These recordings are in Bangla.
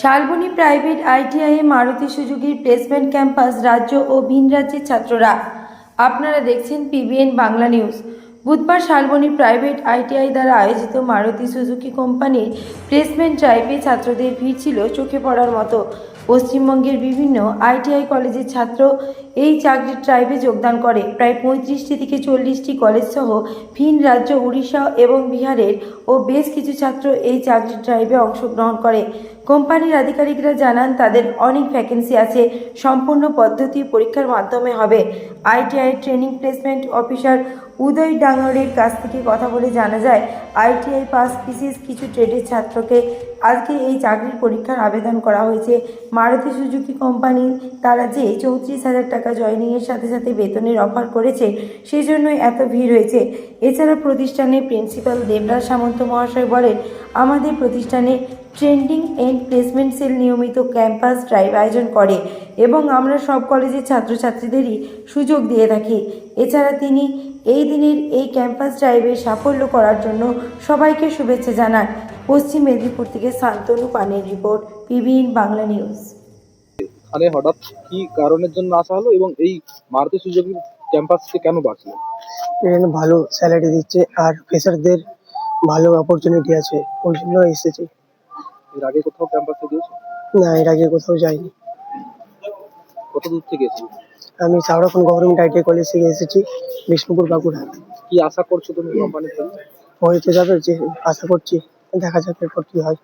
শালবনী প্রাইভেট আইটিআই মারুতি সুযোগীর প্লেসমেন্ট ক্যাম্পাস রাজ্য ও ভিন রাজ্যের ছাত্ররা। আপনারা দেখছেন পিবিএন বাংলা নিউজ। বুধবার শালবনী প্রাইভেট আইটিআই দ্বারা আয়োজিত মারুতি সুজুকি কোম্পানির প্লেসমেন্ট ড্রাইভে ছাত্রদের ভিড় ছিল চোখে পড়ার মতো। পশ্চিমবঙ্গের বিভিন্ন আইটিআই কলেজের ছাত্র এই চাকরির ট্রাইবে যোগদান করে। প্রায় পঁয়ত্রিশটি থেকে চল্লিশটি কলেজ সহ ভিন রাজ্য, উড়িষ্যা এবং বিহারের ও বেশ কিছু ছাত্র এই চাকরির ট্রাইবে অংশগ্রহণ করে। কোম্পানির আধিকারিকরা জানান, তাদের অনেক ভ্যাকেন্সি আছে, সম্পূর্ণ পদ্ধতি পরীক্ষার মাধ্যমে হবে। ITI training placement officer Uday ডাঙ্গরের কাছ থেকে কথা বলে জানা যায় আইটিআই পাস বিশেষ কিছু ট্রেডের ছাত্রকে আজকে এই চাকরির পরীক্ষার আবেদন করা হয়েছে। মারুতি সুজুকি কোম্পানি তারা যে চৌত্রিশ হাজার টাকা জয়নিংয়ের সাথে সাথে বেতনের অফার করেছে সেই জন্যই এত ভিড় হয়েছে। এছাড়া প্রতিষ্ঠানের প্রিন্সিপাল দেবরাজ সামন্ত মহাশয় বলেন, আমাদের প্রতিষ্ঠানে ট্রেন্ডিং এন্ড প্লেসমেন্ট সেল নিয়মিত ক্যাম্পাস ড্রাইভ আয়োজন করে এবং আমরা সব কলেজের ছাত্রছাত্রীদেরই সুযোগ দিয়ে থাকি। এছাড়া তিনি এই দিনের এই ক্যাম্পাস ড্রাইভে সাফল্য করার জন্য সবাইকে শুভেচ্ছা জানান পশ্চিম মেদিনীপুর থেকে শান্তনু পানের রিপোর্ট পিবিএন বাংলা নিউজ। এখানে হঠাৎ কি কারণের জন্য আসা হলো এবং এই মারুতি সুজুকি ক্যাম্পাসকে কেন বাঁচলো? এখানে ভালো স্যালারি দিচ্ছে আর ফ্রেশারদের ভালো অপরচুনিটি আছে ওই জন্য এসেছি। এর আগে কোথাও ক্যাম্পাসে দিয়েছ না এর আগে কোথাও যাইনি। কত দূর থেকে এসেছ? আমি সাউরাখন গভর্নমেন্ট আইটিআই কলেজ থেকে এসেছি বিষ্ণুপুর বাঁকুড়া। কি আশা করছ তুমি কোম্পানি থেকে হইতে যাবে যে আশা করছি দেখা যাক এরপর কি হয়।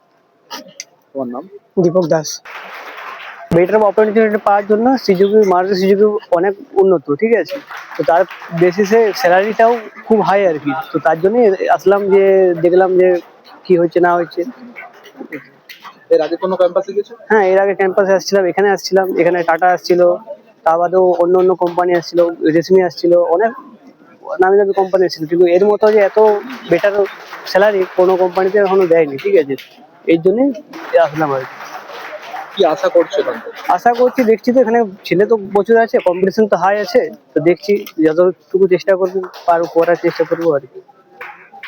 তোমার নাম? দীপক দাস। বেটার অপরচুনিটি পাওয়ার জন্য সুজুকি মারুতি সুজুকি অনেক উন্নত ঠিক আছে? তো তার বেসিসে স্যালারিটাও খুব হাই আর কি। তো তার জন্যই আসলাম যে দেখলাম যে কি হচ্ছে না হচ্ছে। এর আগে কোনো ক্যাম্পাসে গেছো? হ্যাঁ এর আগে ক্যাম্পাসে আসছিলাম এখানে আসছিলাম এখানে টাটা আসছিল। তা বাদেও অন্য অন্য কোম্পানি আসছিল রেশমি আসছিল অনেক নামি দামি কোম্পানি আসছিল। কিন্তু এর মতো যে এত বেটার স্যালারি কোনো কোম্পানিতে এখনও দেয়নি ঠিক আছে? এই জন্যই আসলাম আর কি। আশা করছ আশা করছি দেখছি তো এখানে ছেলে তো প্রচুর আছে কম্পিটিশন তো হাই আছে তো দেখছি যতটুকু চেষ্টা করব পারব করার চেষ্টা করব আর কি।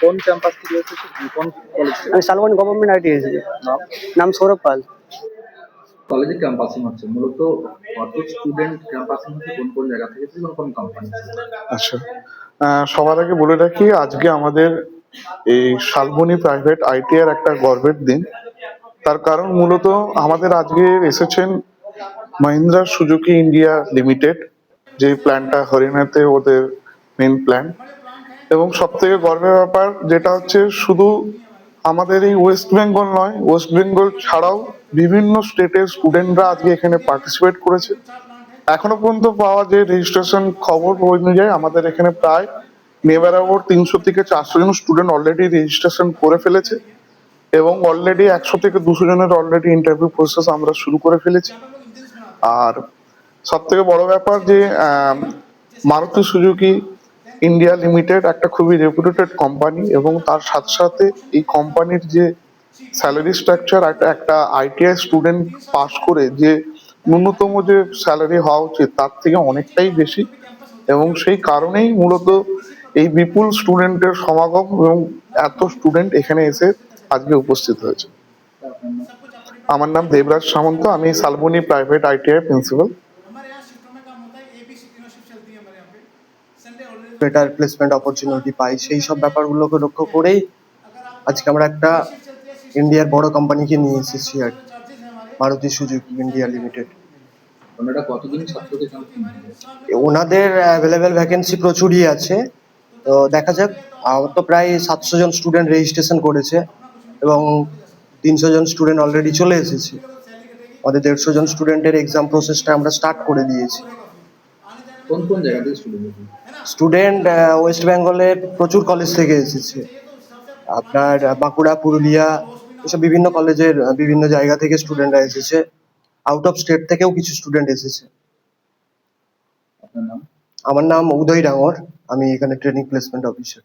কোন ক্যাম্পাস থেকে এসেছ? কোন কলেজ আমি শালবন গভর্নমেন্ট আইটি এসেছি নাম? নাম সৌরভ পাল। কলেজে ক্যাম্পাসিং হচ্ছে। মূলত কত স্টুডেন্ট ক্যাম্পাসিং হচ্ছে, কোন কোন জায়গা থেকে এবং কোন কোম্পানি আচ্ছা। সবার আগে বলে রাখি, আজকে আমাদের এই শালবনী প্রাইভেট আইটিআর একটা গর্বের দিন। তার কারণ মূলত আমাদের আজকে এসেছেন মহিন্দ্রা সুজুকি ইন্ডিয়া লিমিটেড যে প্ল্যানটা হরিয়ানাতে ওদের মেন প্ল্যান এবং সব থেকে গর্বের ব্যাপার যেটা হচ্ছে, শুধু আমাদের এই ওয়েস্ট বেঙ্গল নয়। ওয়েস্ট বেঙ্গল ছাড়াও বিভিন্ন স্টেটের স্টুডেন্টরা আজকে এখানে পার্টিসিপেট করেছে। এখনও পর্যন্ত পাওয়া যে রেজিস্ট্রেশন খবর অনুযায়ী আমাদের এখানে প্রায় নেভার অ্যাবাউট তিনশো থেকে চারশো জন স্টুডেন্ট অলরেডি রেজিস্ট্রেশন করে ফেলেছে এবং অলরেডি একশো থেকে দুশো জনের অলরেডি ইন্টারভিউ প্রসেস আমরা শুরু করে ফেলেছি। আর সব থেকে বড় ব্যাপার যে মারুতি সুজুকি ইন্ডিয়া লিমিটেড একটা খুবই রেপুটেড কোম্পানি এবং তার সাথে সাথে এই কোম্পানির যে স্যালারি স্ট্রাকচার একটা একটা আইটিআই স্টুডেন্ট পাস করে যে ন্যূনতম যে স্যালারি হওয়া উচিত, তার থেকে অনেকটাই বেশি এবং সেই কারণেই মূলত এই বিপুল স্টুডেন্টের সমাগম এবং এত স্টুডেন্ট এখানে এসে আজকে উপস্থিত হয়েছে। আমার নাম দেবরাজ সামন্ত, আমি Salboni private ITI principal better placement opportunity পাই। সেই সব ব্যাপারগুলোকে লক্ষ্য করেই আজকে আমরা একটা ইন্ডিয়ার বড় কোম্পানিকে নিয়ে এসেছি আর কি। মারুতি সুজুকি ইন্ডিয়া লিমিটেড ওনারা কতদিন ছাত্রকে ওনাদের অ্যাভেলেবেল ভ্যাকেন্সি প্রচুরই আছে। তো দেখা যাক আমার তো প্রায় সাতশো জন স্টুডেন্ট রেজিস্ট্রেশন করেছে এবং তিনশো জন স্টুডেন্ট অলরেডি চলে এসেছে। আমাদের দেড়শো জন স্টুডেন্টের এক্সাম প্রসেসটা আমরা স্টার্ট করে দিয়েছি। কোন কোন জায়গা থেকে স্টুডেন্ট স্টুডেন্ট ওয়েস্ট বেঙ্গলের প্রচুর কলেজ থেকে এসেছে। আপনার বাঁকুড়া পুরুলিয়া এসব বিভিন্ন কলেজের বিভিন্ন জায়গা থেকে স্টুডেন্টরা এসেছে। আউট অফ স্টেট থেকেও কিছু স্টুডেন্ট এসেছে। আপনার নাম? আমার নাম উদয় ডাঙর। আমি এখানে ট্রেনিং প্লেসমেন্ট অফিসার